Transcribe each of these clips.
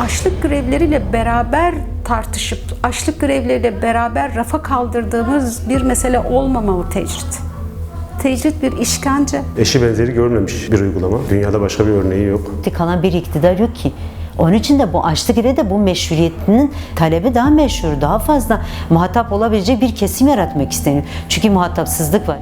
açlık grevleriyle beraber tartışıp açlık grevleriyle beraber rafa kaldırdığımız bir mesele olmamalı tecrit. Tecrit bir işkence. Eşi benzeri görmemiş bir uygulama. Dünyada başka bir örneği yok. kalan bir iktidar yok ki. Onun için de bu açlık ile de bu meşruiyetinin talebi daha meşhur, daha fazla muhatap olabilecek bir kesim yaratmak isteniyor. Çünkü muhatapsızlık var.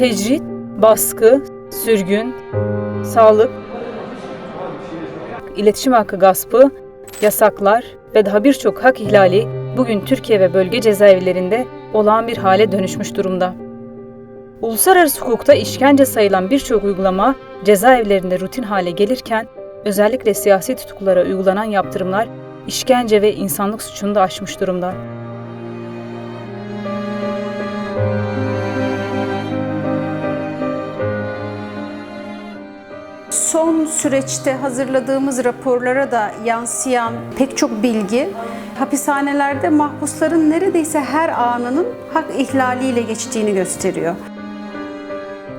Tecrit, baskı, sürgün, sağlık, iletişim hakkı gaspı, yasaklar ve daha birçok hak ihlali bugün Türkiye ve bölge cezaevlerinde olağan bir hale dönüşmüş durumda. Uluslararası hukukta işkence sayılan birçok uygulama cezaevlerinde rutin hale gelirken özellikle siyasi tutuklulara uygulanan yaptırımlar işkence ve insanlık suçunu da aşmış durumda. Son süreçte hazırladığımız raporlara da yansıyan pek çok bilgi hapishanelerde mahpusların neredeyse her anının hak ihlaliyle geçtiğini gösteriyor.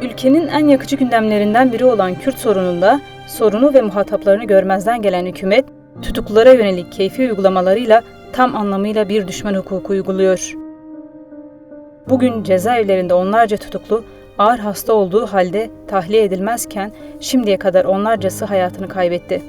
Ülkenin en yakıcı gündemlerinden biri olan Kürt sorununda sorunu ve muhataplarını görmezden gelen hükümet, tutuklulara yönelik keyfi uygulamalarıyla tam anlamıyla bir düşman hukuku uyguluyor. Bugün cezaevlerinde onlarca tutuklu ağır hasta olduğu halde tahliye edilmezken şimdiye kadar onlarcası hayatını kaybetti.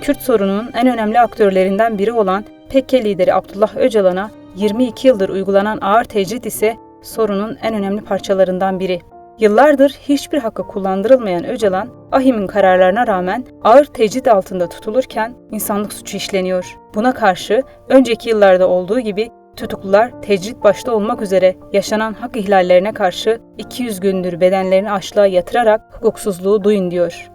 Kürt sorununun en önemli aktörlerinden biri olan PKK lideri Abdullah Öcalan'a 22 yıldır uygulanan ağır tecrit ise sorunun en önemli parçalarından biri. Yıllardır hiçbir hakkı kullandırılmayan Öcalan, Ahim'in kararlarına rağmen ağır tecrit altında tutulurken insanlık suçu işleniyor. Buna karşı önceki yıllarda olduğu gibi tutuklular tecrit başta olmak üzere yaşanan hak ihlallerine karşı 200 gündür bedenlerini açlığa yatırarak hukuksuzluğu duyun diyor.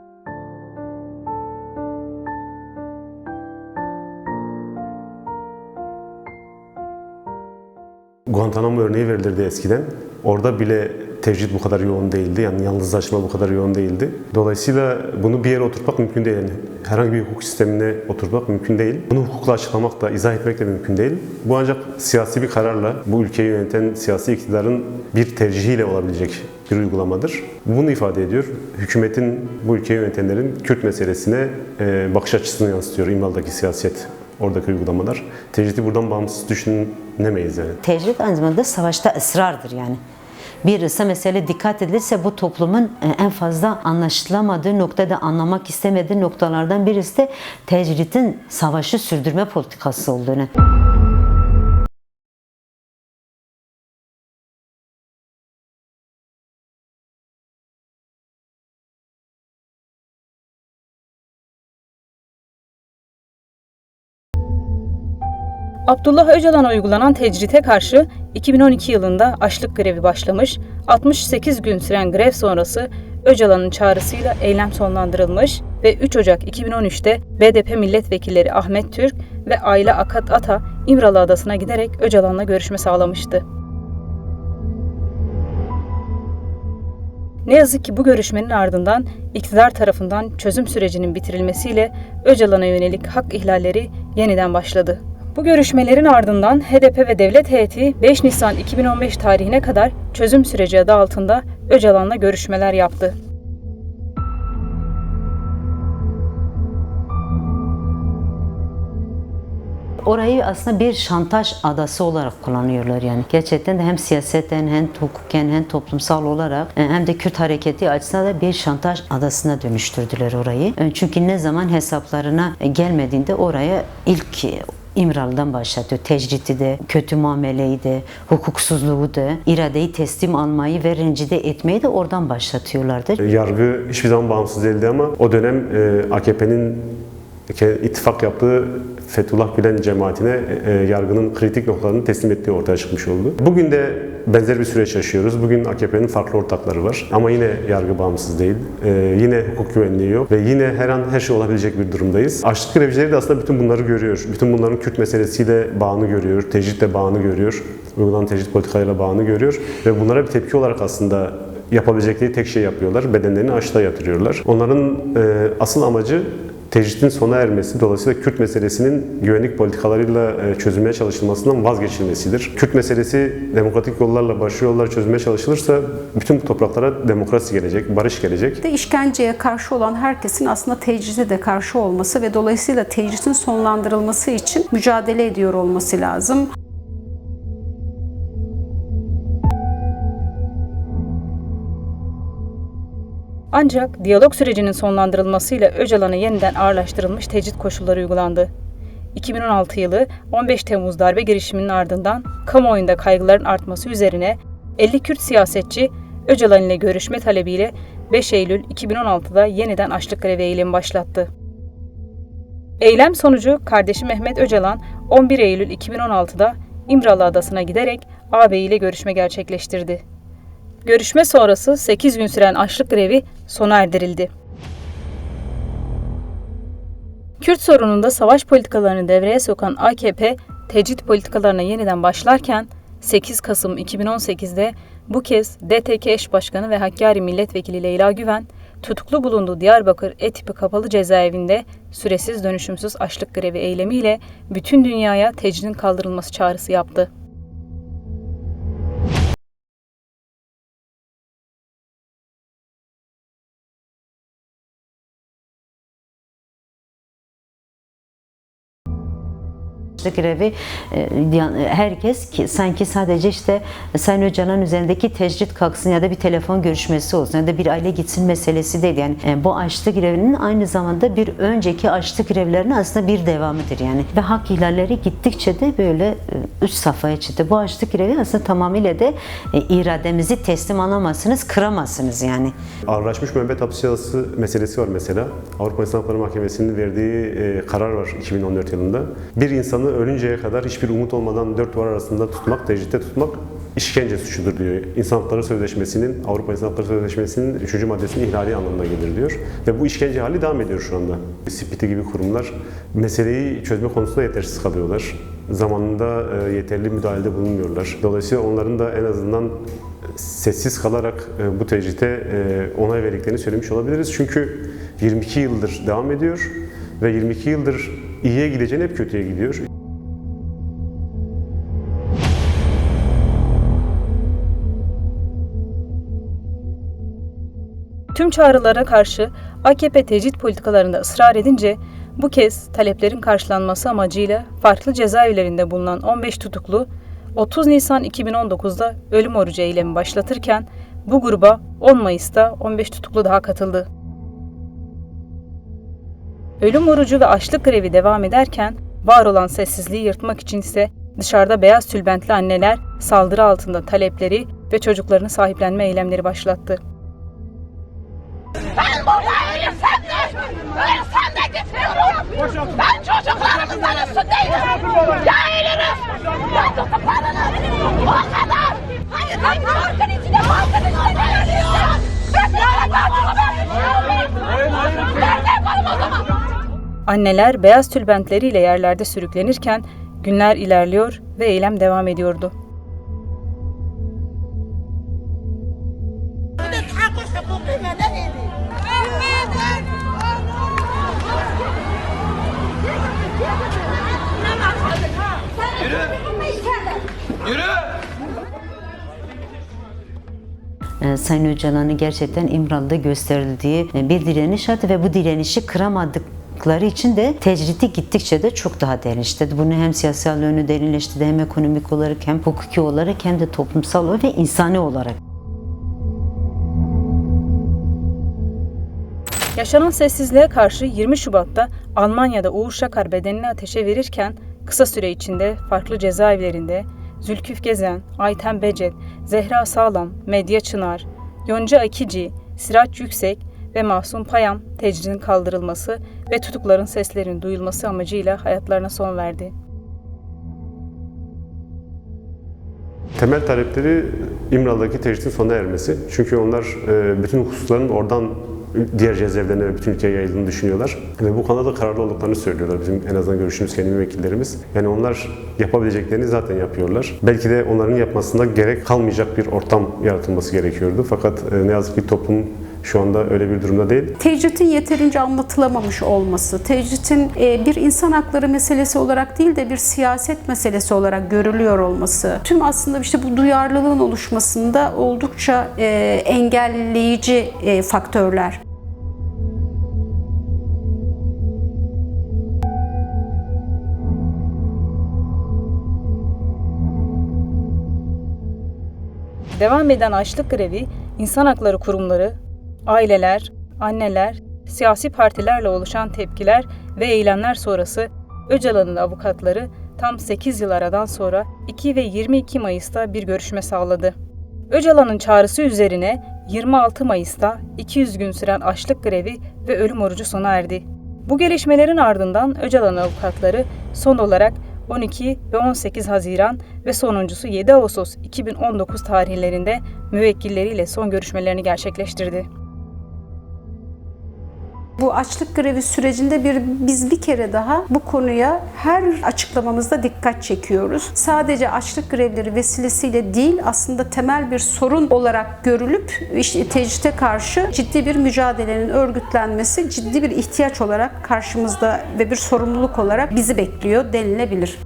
Guantanamo örneği verilirdi eskiden. Orada bile tecrit bu kadar yoğun değildi. Yani yalnızlaşma bu kadar yoğun değildi. Dolayısıyla bunu bir yere oturtmak mümkün değil. Yani herhangi bir hukuk sistemine oturtmak mümkün değil. Bunu hukukla açıklamak da, izah etmek de mümkün değil. Bu ancak siyasi bir kararla bu ülkeyi yöneten siyasi iktidarın bir tercihiyle olabilecek bir uygulamadır. Bunu ifade ediyor. Hükümetin, bu ülkeyi yönetenlerin Kürt meselesine e, bakış açısını yansıtıyor İmralı'daki siyaset oradaki uygulamalar. Tecridi buradan bağımsız düşünemeyiz yani. Tecrit aynı zamanda savaşta ısrardır yani. Bir ise mesele dikkat edilirse bu toplumun e, en fazla anlaşılamadığı noktada anlamak istemediği noktalardan birisi de tecritin savaşı sürdürme politikası olduğunu. Abdullah Öcalan'a uygulanan tecrite karşı 2012 yılında açlık grevi başlamış, 68 gün süren grev sonrası Öcalan'ın çağrısıyla eylem sonlandırılmış ve 3 Ocak 2013'te BDP milletvekilleri Ahmet Türk ve Ayla Akat Ata İmralı Adası'na giderek Öcalan'la görüşme sağlamıştı. Ne yazık ki bu görüşmenin ardından iktidar tarafından çözüm sürecinin bitirilmesiyle Öcalan'a yönelik hak ihlalleri yeniden başladı. Bu görüşmelerin ardından HDP ve devlet heyeti 5 Nisan 2015 tarihine kadar çözüm süreci adı altında Öcalan'la görüşmeler yaptı. Orayı aslında bir şantaj adası olarak kullanıyorlar yani. Gerçekten de hem siyaseten hem hukuken hem toplumsal olarak e, hem de Kürt hareketi açısından da bir şantaj adasına dönüştürdüler orayı. E, Çünkü ne zaman hesaplarına gelmediğinde oraya ilk İmralı'dan başlatıyor. Tecriti de, kötü muameleyi de, hukuksuzluğu da, iradeyi teslim almayı ve rencide etmeyi de oradan başlatıyorlardı. Yargı hiçbir zaman bağımsız değildi ama o dönem e, AKP'nin ittifak yaptığı Fethullah Gülen cemaatine e, yargının kritik noktalarını teslim ettiği ortaya çıkmış oldu. Bugün de benzer bir süreç yaşıyoruz. Bugün AKP'nin farklı ortakları var. Ama yine yargı bağımsız değil. E, yine hukuk güvenliği yok. Ve yine her an her şey olabilecek bir durumdayız. Açlık grevcileri de aslında bütün bunları görüyor. Bütün bunların Kürt meselesiyle bağını görüyor. Tecritle bağını görüyor. Uygulanan tecrit politikalarıyla bağını görüyor. Ve bunlara bir tepki olarak aslında yapabilecekleri tek şey yapıyorlar. Bedenlerini açlığa yatırıyorlar. Onların e, asıl amacı tecritin sona ermesi, dolayısıyla Kürt meselesinin güvenlik politikalarıyla e, çözülmeye çalışılmasından vazgeçilmesidir. Kürt meselesi demokratik yollarla, başarılı yollarla çözülmeye çalışılırsa bütün bu topraklara demokrasi gelecek, barış gelecek. de işkenceye karşı olan herkesin aslında tecride de karşı olması ve dolayısıyla tecritin sonlandırılması için mücadele ediyor olması lazım. Ancak diyalog sürecinin sonlandırılmasıyla Öcalan'a yeniden ağırlaştırılmış tecrit koşulları uygulandı. 2016 yılı 15 Temmuz darbe girişiminin ardından kamuoyunda kaygıların artması üzerine 50 Kürt siyasetçi Öcalan ile görüşme talebiyle 5 Eylül 2016'da yeniden açlık grevi eylemi başlattı. Eylem sonucu kardeşi Mehmet Öcalan 11 Eylül 2016'da İmralı Adası'na giderek ağabey ile görüşme gerçekleştirdi. Görüşme sonrası 8 gün süren açlık grevi sona erdirildi. Kürt sorununda savaş politikalarını devreye sokan AKP, tecrit politikalarına yeniden başlarken 8 Kasım 2018'de bu kez DTK eş başkanı ve Hakkari milletvekili Leyla Güven, tutuklu bulunduğu Diyarbakır Etipi Kapalı Cezaevinde süresiz dönüşümsüz açlık grevi eylemiyle bütün dünyaya tecridin kaldırılması çağrısı yaptı. Açlık grevi e, yani herkes ki sanki sadece işte Sayın Öcalan üzerindeki tecrit kalksın ya da bir telefon görüşmesi olsun ya da bir aile gitsin meselesi değil. Yani e, bu açlık grevinin aynı zamanda bir önceki açlık grevlerinin aslında bir devamıdır yani. Ve hak ihlalleri gittikçe de böyle e, üst safhaya çıktı. Bu açlık grevi aslında tamamıyla de irademizi teslim alamazsınız, kıramazsınız yani. Ağırlaşmış müebbet hapis cezası meselesi var mesela. Avrupa İnsan Hakları Mahkemesi'nin verdiği e, karar var 2014 yılında. Bir insanı ölünceye kadar hiçbir umut olmadan dört duvar arasında tutmak, tecritte tutmak işkence suçudur diyor. İnsan Hakları Sözleşmesi'nin, Avrupa İnsan Hakları Sözleşmesi'nin 3. maddesinin ihlali anlamına gelir diyor. Ve bu işkence hali devam ediyor şu anda. SİPİT'i gibi kurumlar meseleyi çözme konusunda yetersiz kalıyorlar. Zamanında e, yeterli müdahalede bulunmuyorlar. Dolayısıyla onların da en azından sessiz kalarak e, bu tecrite e, onay verdiklerini söylemiş olabiliriz. Çünkü 22 yıldır devam ediyor ve 22 yıldır iyiye gideceğine hep kötüye gidiyor. Tüm çağrılara karşı AKP tecrit politikalarında ısrar edince bu kez taleplerin karşılanması amacıyla farklı cezaevlerinde bulunan 15 tutuklu 30 Nisan 2019'da ölüm orucu eylemi başlatırken bu gruba 10 Mayıs'ta 15 tutuklu daha katıldı. Ölüm orucu ve açlık grevi devam ederken var olan sessizliği yırtmak için ise dışarıda beyaz tülbentli anneler saldırı altında talepleri ve çocuklarını sahiplenme eylemleri başlattı. Ben burada ölürsem de, ölürsem de gitmiyorum. Ben çocuklarımızdan üstün değilim. Ya ölürüz, ya tutuklanırız. O kadar. Hayır, ben parkın içinde, parkın içinde ben ölüyorum. Nerede yapalım o zaman? Anneler beyaz tülbentleriyle yerlerde sürüklenirken günler ilerliyor ve eylem devam ediyordu. Sayın Öcalan'ın gerçekten İmralı'da gösterildiği e, bir direniş vardı ve bu direnişi kıramadıkları için de tecriti gittikçe de çok daha derinleşti. Bunu hem siyasal yönü derinleştirdi hem ekonomik olarak hem hukuki olarak hem de toplumsal olarak ve insani olarak. Yaşanan sessizliğe karşı 20 Şubat'ta Almanya'da Uğur Şakar bedenini ateşe verirken kısa süre içinde farklı cezaevlerinde Zülküf Gezen, Ayten Becet, Zehra Sağlam, Medya Çınar, Yonca Akici, Siraç Yüksek ve Masum Payam tecridin kaldırılması ve tutukların seslerinin duyulması amacıyla hayatlarına son verdi. Temel talepleri İmralı'daki tecridin sona ermesi. Çünkü onlar e, bütün hususların oradan diğer cezaevlerine bütün ülkeye yayıldığını düşünüyorlar. Ve bu konuda da kararlı olduklarını söylüyorlar bizim en azından görüştüğümüz kendi müvekkillerimiz. Yani onlar yapabileceklerini zaten yapıyorlar. Belki de onların yapmasında gerek kalmayacak bir ortam yaratılması gerekiyordu. Fakat e, ne yazık ki toplum şu anda öyle bir durumda değil. Tecritin yeterince anlatılamamış olması, tecritin e, bir insan hakları meselesi olarak değil de bir siyaset meselesi olarak görülüyor olması, tüm aslında işte bu duyarlılığın oluşmasında oldukça e, engelleyici faktörler. Devam eden açlık grevi, insan hakları kurumları, aileler, anneler, siyasi partilerle oluşan tepkiler ve eylemler sonrası Öcalan'ın avukatları tam 8 yıl aradan sonra 2 ve 22 Mayıs'ta bir görüşme sağladı. Öcalan'ın çağrısı üzerine 26 Mayıs'ta 200 gün süren açlık grevi ve ölüm orucu sona erdi. Bu gelişmelerin ardından Öcalan avukatları son olarak 12 ve 18 Haziran ve sonuncusu 7 Ağustos 2019 tarihlerinde müvekkilleriyle son görüşmelerini gerçekleştirdi. Bu açlık grevi sürecinde bir biz bir kere daha bu konuya her açıklamamızda dikkat çekiyoruz. Sadece açlık grevleri vesilesiyle değil aslında temel bir sorun olarak görülüp işte tecrite karşı ciddi bir mücadelenin örgütlenmesi ciddi bir ihtiyaç olarak karşımızda ve bir sorumluluk olarak bizi bekliyor denilebilir.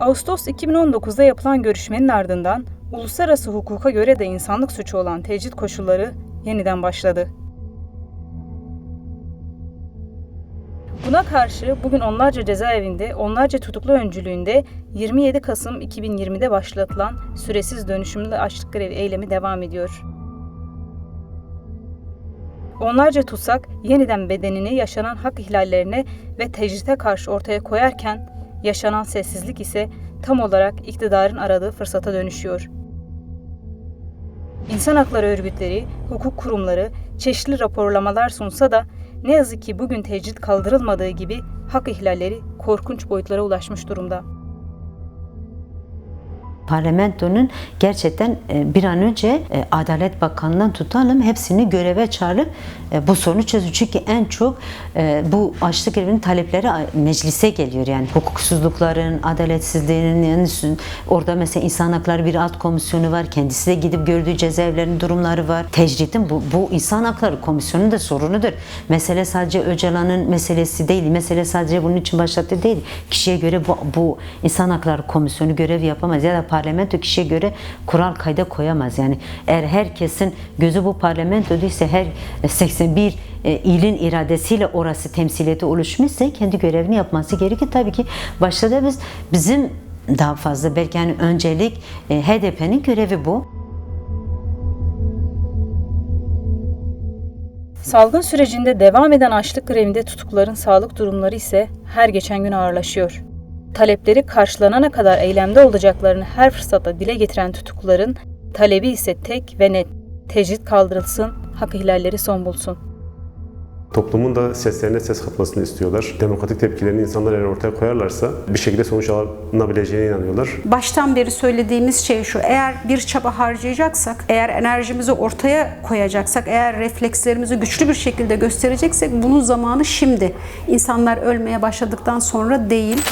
Ağustos 2019'da yapılan görüşmenin ardından uluslararası hukuka göre de insanlık suçu olan tecrit koşulları yeniden başladı. Buna karşı bugün onlarca cezaevinde, onlarca tutuklu öncülüğünde 27 Kasım 2020'de başlatılan süresiz dönüşümlü açlık grevi eylemi devam ediyor. Onlarca tutsak yeniden bedenini yaşanan hak ihlallerine ve tecrite karşı ortaya koyarken yaşanan sessizlik ise tam olarak iktidarın aradığı fırsata dönüşüyor. İnsan hakları örgütleri, hukuk kurumları çeşitli raporlamalar sunsa da ne yazık ki bugün tecrit kaldırılmadığı gibi hak ihlalleri korkunç boyutlara ulaşmış durumda. Parlamentonun gerçekten e, bir an önce e, Adalet Bakanı'ndan tutalım hepsini göreve çağırıp e, bu sorunu çözün. Çünkü en çok bu açlık grevinin talepleri meclise geliyor. Yani hukuksuzlukların, adaletsizliğinin yani orada mesela insan hakları bir alt komisyonu var. Kendisi de gidip gördüğü cezaevlerinin durumları var. Tecritin bu, bu insan hakları komisyonunun da sorunudur. Mesele sadece Öcalan'ın meselesi değil. Mesele sadece bunun için başlattı değil. Kişiye göre bu, bu insan hakları komisyonu görev yapamaz ya da parlamento kişiye göre kural kayda koyamaz. Yani eğer herkesin gözü bu parlamento değilse her 81 e, ilin iradesiyle orası temsiliyeti oluşmuşsa kendi görevini yapması gerekir. Tabii ki başta da biz bizim daha fazla belki yani öncelik e, HDP'nin görevi bu. Salgın sürecinde devam eden açlık grevinde tutukların sağlık durumları ise her geçen gün ağırlaşıyor. Talepleri karşılanana kadar eylemde olacaklarını her fırsatta dile getiren tutukluların talebi ise tek ve net. Tecrit kaldırılsın, hak ihlalleri son bulsun. Toplumun da seslerine ses katmasını istiyorlar. Demokratik tepkilerini insanlar eğer ortaya koyarlarsa bir şekilde sonuç alınabileceğine inanıyorlar. Baştan beri söylediğimiz şey şu. Eğer bir çaba harcayacaksak, eğer enerjimizi ortaya koyacaksak, eğer reflekslerimizi güçlü bir şekilde göstereceksek bunun zamanı şimdi. İnsanlar ölmeye başladıktan sonra değil.